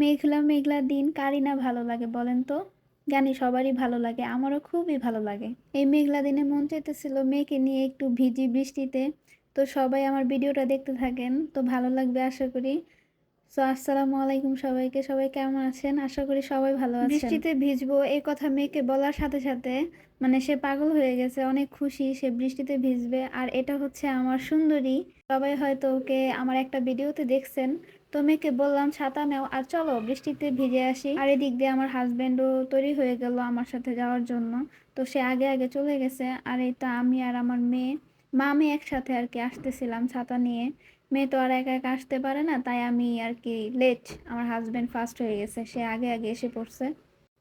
মেঘলা মেঘলা দিন কারই না ভালো লাগে বলেন তো? জানি সবারই ভালো লাগে, আমারও খুবই ভালো লাগে। এই মেঘলা দিনে মন চাইতেছিল মেয়েকে নিয়ে একটু ভিজি বৃষ্টিতে। তো সবাই আমার ভিডিওটা দেখতে থাকেন, তো ভালো লাগবে আশা করি। তো আসসালামু আলাইকুম সবাইকে। সবাই কেমন আছেন? আশা করি সবাই ভালো আছেন। বৃষ্টিতে ভিজবো, এই কথা মেয়েকে বলার সাথে সাথে মানে সে পাগল হয়ে গেছে, অনেক খুশি, সে বৃষ্টিতে ভিজবে। আর এটা হচ্ছে আমার সুন্দরী। সবাই হয়তো ওকে আমার একটা ভিডিওতে দেখছেন। তো মেয়েকে বললাম, ছাতা নাও, আর চলো বৃষ্টিতে ভিজে আসি। আর এদিক দিয়ে আমার হাজব্যান্ডও তৈরি হয়ে গেল আমার সাথে যাওয়ার জন্য। তো সে আগে আগে চলে গেছে। আর তো আমি আর আমার মেয়ে মা আমি একসাথে আর কি আসতেছিলাম ছাতা নিয়ে। মেয়ে তো আর একা একা আসতে পারে না, তাই আমি আর কি লেট আমার হাজব্যান্ড ফার্স্ট হয়ে গেছে, সে আগে আগে এসে পড়ছে।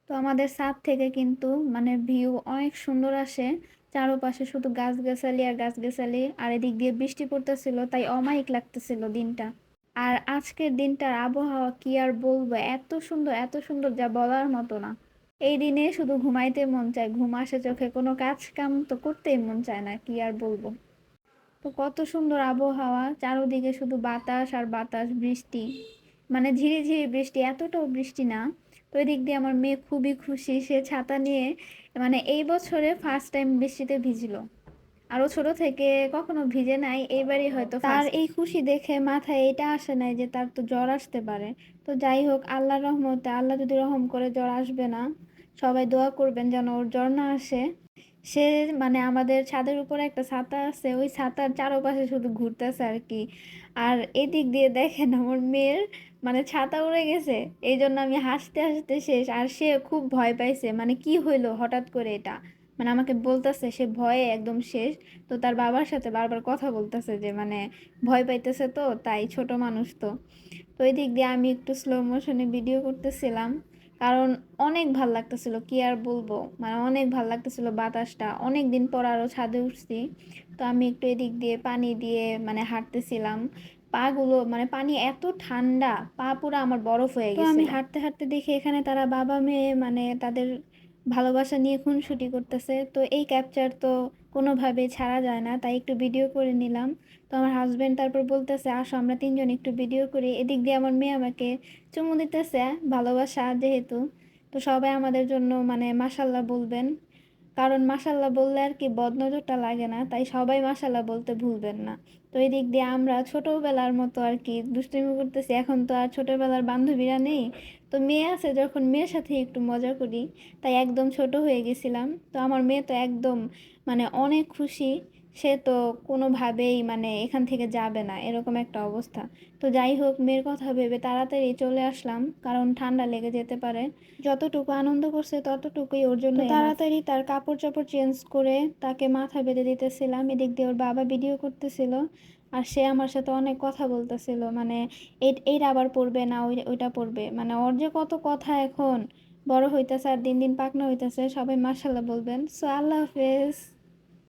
তো আমাদের ছাদ থেকে কিন্তু মানে ভিউ অনেক সুন্দর আসে, চারপাশে শুধু গাছগাছালি আর গাছগাছালি, আর এদিক দিয়ে বৃষ্টি পড়তেছিল, তাই অমায়িক লাগতেছিল দিনটা। আর আজকের দিনটার আবহাওয়া কি আর বলব, এত সুন্দর এত সুন্দর যা বলার মতো না। এই দিনে শুধু ঘুমাইতে মন চায়, ঘুম আসে চোখে, কোনো কাজ কাম তো করতেই মন চায় না, কি আর বলব। তো কত সুন্দর আবহাওয়া চারোদিকে শুধু বাতাস আর বাতাস বৃষ্টি। মানে ঝিরি ঝিরি বৃষ্টি এতটাও বৃষ্টি না। তো এদিক দিয়ে আমার মেয়ে খুবই খুশি সে ছাতা নিয়ে মানে এই বছরে ফার্স্ট টাইম বৃষ্টিতে ভিজলো। আরও ছোট থেকে কখনো ভিজে নাই এইবারই হয়তো তার এই খুশি দেখে মাথায় এটা আসে নাই যে তার তো জ্বর আসতে পারে। তো যাই হোক আল্লাহর রহমতে আল্লাহ যদি রহম করে জ্বর আসবে না সবাই দোয়া করবেন যেন ওর জ্বর না আসে। সে মানে আমাদের ছাদের উপরে একটা ছাতা আছে, ওই ছাতার চারপাশে শুধু ঘুরতেছে আর কি। আর এদিক দিয়ে দেখেন আমার মেয়ের মানে ছাতা উড়ে গেছে, এই জন্য আমি হাসতে হাসতে শেষ। আর সে খুব ভয় পাইছে মানে কি হইল হঠাৎ করে এটা? মানে আমাকে বলতেছে, সে ভয়ে একদম শেষ। তো তার বাবার সাথে বারবার কথা বলতেছে যে মানে ভয় পাইতেছে তো, তাই ছোট মানুষ তো। তো এই দিক দিয়ে আমি একটু স্লো মোশনে ভিডিও করতেছিলাম। কারণ অনেক ভালো লাগতেছিল কি আর বলব? মানে অনেক ভালো লাগতেছিল বাতাসটা। অনেক দিন পর আরও ছাদে উঠছি তো আমি একটু এদিক দিয়ে পানি দিয়ে মানে হাঁটতেছিলাম। পাগুলো মানে পানি এত ঠান্ডা পা পুরো আমার বরফ হয়ে গেছে আমি হাঁটতে হাঁটতে দেখি এখানে তারা বাবা মেয়ে মানে তাদের ভালোবাসা নিয়ে খুনসুটি করতেছে। তো এই ক্যাপচার তো কোনোভাবে ছাড়া যায় না, তাই একটু ভিডিও করে নিলাম। তো আমার হাজব্যান্ড তারপর বলতেছে, আসো, আমরা তিনজন একটু ভিডিও করি। এদিক দিয়ে আমার মেয়ে আমাকে চুমু দিতেছে, ভালোবাসা যেহেতু। তো সবাই আমাদের জন্য মানে মাসাল্লাহ বলবেন। কারণ মাসাল্লাহ বললে আর কি বদনজরটা লাগে না, তাই সবাই মাসাল্লাহ বলতে ভুলবেন না। তো এই দিক দিয়ে আমরা ছোটোবেলার মতো আর কি দুষ্টুমি করতেছি, এখন তো আর ছোটোবেলার বান্ধবীরা নেই। তো মেয়ে আছে যখন, মেয়ের সাথে একটু মজা করি, তাই একদম ছোট হয়ে গেছিলাম। তো আমার মেয়ে তো একদম মানে অনেক খুশি। সে তো কোনোভাবেই মানে এখান থেকে যাবে না এরকম একটা অবস্থা। তো যাই হোক মেয়ের কথা ভেবে তাড়াতাড়ি চলে আসলাম কারণ ঠান্ডা লেগে যেতে পারে। যতটুকু আনন্দ করছে ততটুকুই ওর জন্য তাড়াতাড়ি তার কাপড় চাপড় চেঞ্জ করে তাকে মাথা বেঁধে দিতেছিলাম এদিক দিয়ে ওর বাবা ভিডিও করতেছিল আর সে আমার সাথে অনেক কথা বলতেছিল মানে এইটা আবার পড়বে না ওই ওইটা পড়বে। মানে ওর যে কত কথা এখন বড় হইতেছে আর দিন দিন পাকনা হইতেছে সবাই মাসাল্লাহ বলবেন। সো আল্লাহ হাফেজ।